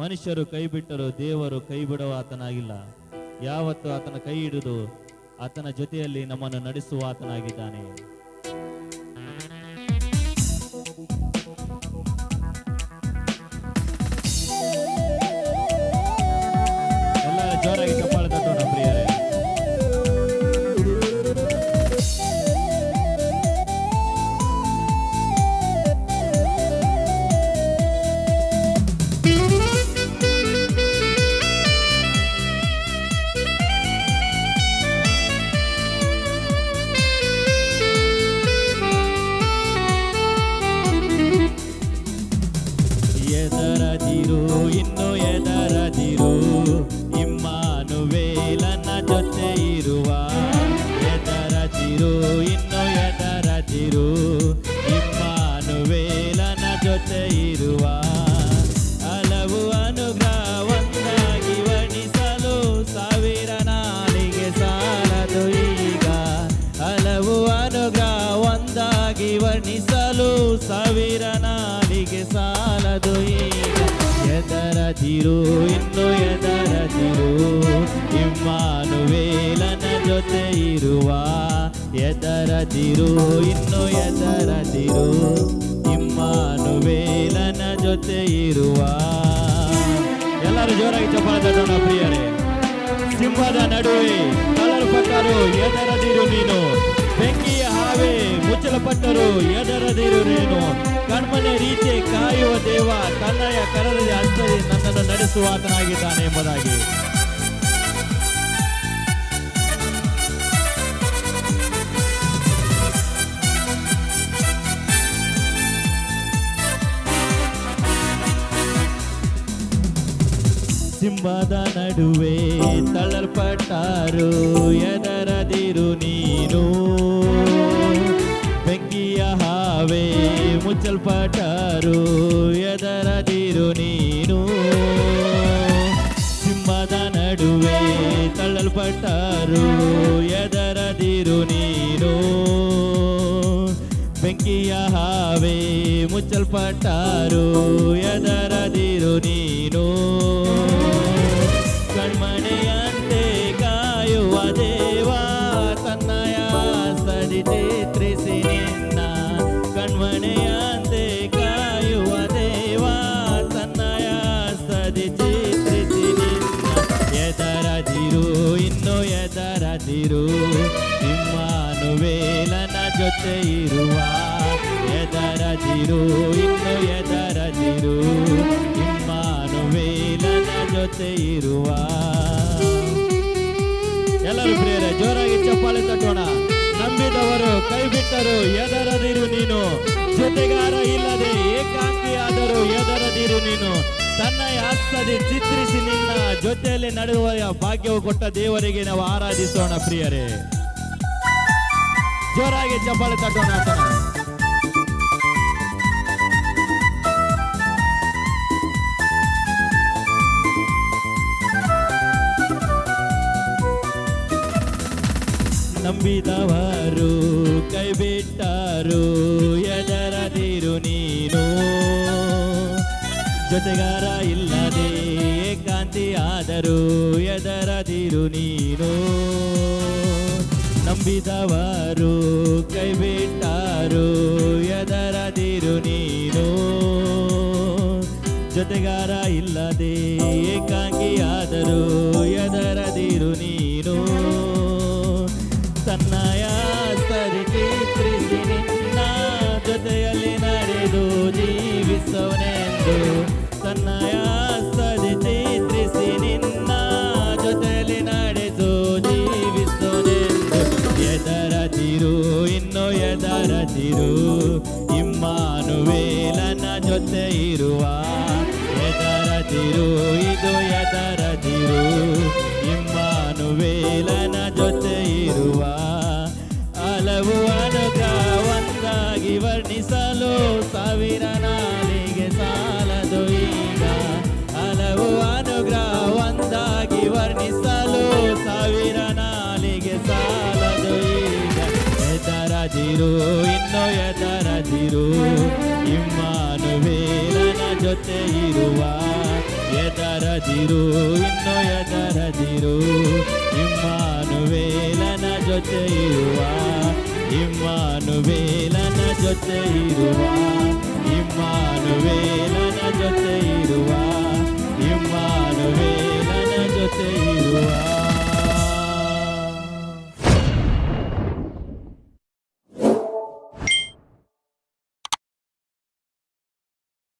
ಮನುಷ್ಯರು ಕೈ ಬಿಟ್ಟರು ದೇವರು ಕೈ ಬಿಡುವ ಆತನಾಗಿಲ್ಲ. ಯಾವತ್ತು ಆತನ ಕೈ ಹಿಡಿದು ಆತನ ಜೊತೆಯಲ್ಲಿ ನಮ್ಮನ್ನು ನಡೆಸುವ ಆತನಾಗಿದ್ದಾನೆ. ಇರುವ ಹಲವು ಒಂದಾಗಿ ವರ್ಣಿಸಲು ಸಾವಿರ ನಾಲಿಗೆ ಸಾಲದು ಈಗ. ಹಲವು ಅನುಗ್ರಹ ಒಂದಾಗಿ ವರ್ಣಿಸಲು ಸಾವಿರ ನಾಲಿಗೆ ಸಾಲದು ಈಗ. ಎದರದಿರು, ಇನ್ನು ಎದರದಿರು, ಇಮ್ಮಾನುವೇಲನ ಜೊತೆ ಇರುವ. ಎದರದಿರು, ಇನ್ನು ಎದರದಿರು ಇಮ್ಮಾನುವೇಲನ ಜೊತೆ ಇರುವ. ಎಲ್ಲರೂ ಜೋರಾಗಿ ಚಪ್ಪಾಳೆ ತಟ್ಟೋಣ ಪ್ರಿಯರೇ. ಸಿಂಹದ ನಡುವೆ ಕಳಲ್ಪಟ್ಟರು ಎದರದಿರು ನೀನು. ಬೆಂಕಿಯ ಹಾವೆ ಮುಚ್ಚಲಪಟ್ಟರು ಎದರದಿರು ನೀನು. ಕಣ್ಮನೆ ರೀತಿ ಕಾಯುವ ದೇವ ತನ್ನಯ ಕರದಲ್ಲಿ ಹಸ್ತದಿ ನನ್ನನ್ನು ನಡೆಸುವ ಆತನಾಗಿದ್ದಾನೆ ಎಂಬುದಾಗಿ. ಸಿಂಹದ ನಡುವೆ ತಳ್ಳಲ್ಪಟ್ಟಾರು ಎದರದಿರು ನೀನು ಬೆಂಕಿಯ ಹಾವೆ ಮುಚ್ಚಲ್ಪಟ್ಟಾರು ಎದರದಿರು ನೀನು ಸಿಂಹದ ನಡುವೆ ತಳ್ಳಲ್ಪಟ್ಟಾರು ಎದರದಿರು ನೀನು ಬೆಂಕಿಯ ಹಾವೆ ಮುಚ್ಚಲ್ಪಟ್ಟಾರು ಎದರದಿರು ನೀನು ಇಮ್ಮಾನುವೇಲನ ಜೊತೆ ಇರುವ ಎದರದಿರು, ಇನ್ನು ಎದರದಿರು, ಇಮ್ಮಾನುವೇಲನ ಜೊತೆ ಇರುವ. ಎಲ್ಲರೂ ಪ್ರಿಯರೇ, ಜೋರಾಗಿ ಚಪ್ಪಾಳೆ ತಟ್ಟೋಣ. ನಂಬಿದವರು ಕೈ ಬಿಟ್ಟರು ಎದರದಿರು ನೀನು. ಜೊತೆಗಾರ ಇಲ್ಲದೆ ಏಕಾಂಗಿಯಾದರೂ ಎದರದಿರು ನೀನು. ತನ್ನ ಹಸ್ತದೆ ಚಿತ್ರಿಸಿ ನಿನ್ನ ಜೊತೆಯಲ್ಲಿ ನಡೆಯುವ ಭಾಗ್ಯವು ಕೊಟ್ಟ ದೇವರಿಗೆ ನಾವು ಆರಾಧಿಸೋಣ ಪ್ರಿಯರೇ. ಜೋರಾಗಿ ಚಪ್ಪಾಳೆ ತಟ್ಟೋಣ ನಂಬಿದವರು ಕೈ ಬಿಟ್ಟರು ಎದರದಿರು ನೀನು? ಜೊತೆಗಾರ ಇಲ್ಲದೆ ಏಕಾಂತಿ ಆದರೂ ಎದರದಿರು ನೀನು? ನಂಬಿದವರು ಕೈಬಿಟ್ಟರು ಎದರದಿರು ನೀನು. ಜೊತೆಗಾರ ಇಲ್ಲದೆ ಏಕಾಂಗಿಯಾದರು ಎದರದಿರು ನೀನು. ಎದರದಿರು ಇಮ್ಮಾನುವೇಲನ ಜೊತೆ ಇರುವ ಎದರದಿರು, ಇದು ಎದರದಿರು. ಇಮ್ಮಾನುವೇಲನ ಜೊತೆ ಇರುವ ಹಲವು ಅನುಗ ಒಂದಾಗಿ ವರ್ಣಿಸಲು ಸಾವಿರ ನಾಲಿಗೆ ಸಾಲದು ಈಗ. ಹಲವು ಅನುಗ್ರಹ ಒಂದಾಗಿ ವರ್ಣಿಸಲು ಸಾವಿರ ನಾಲಿಗೆ ಸಾಲದು ಈಗ. ಎದರದಿರು ನೋಯ ತರದಿರು ಇಮ್ಮಾನು ವೇಲನ ಜೊತೆ ಇರುವ ಎದರದಿರು ಇನ್ನು ಎದರದಿರು ಇಮ್ಮಾನು ವೇಲನ ಜೊತೆ ಇರುವ ಇಮ್ಮಾನು ವೇಲನ ಜೊತೆ ಇರುವ ಇಮ್ಮಾನು ವೇಲನ ಜೊತೆ ಇರುವ ಇಮ್ಮಾನು ವೇಲನ ಜೊತೆ ಇರುವ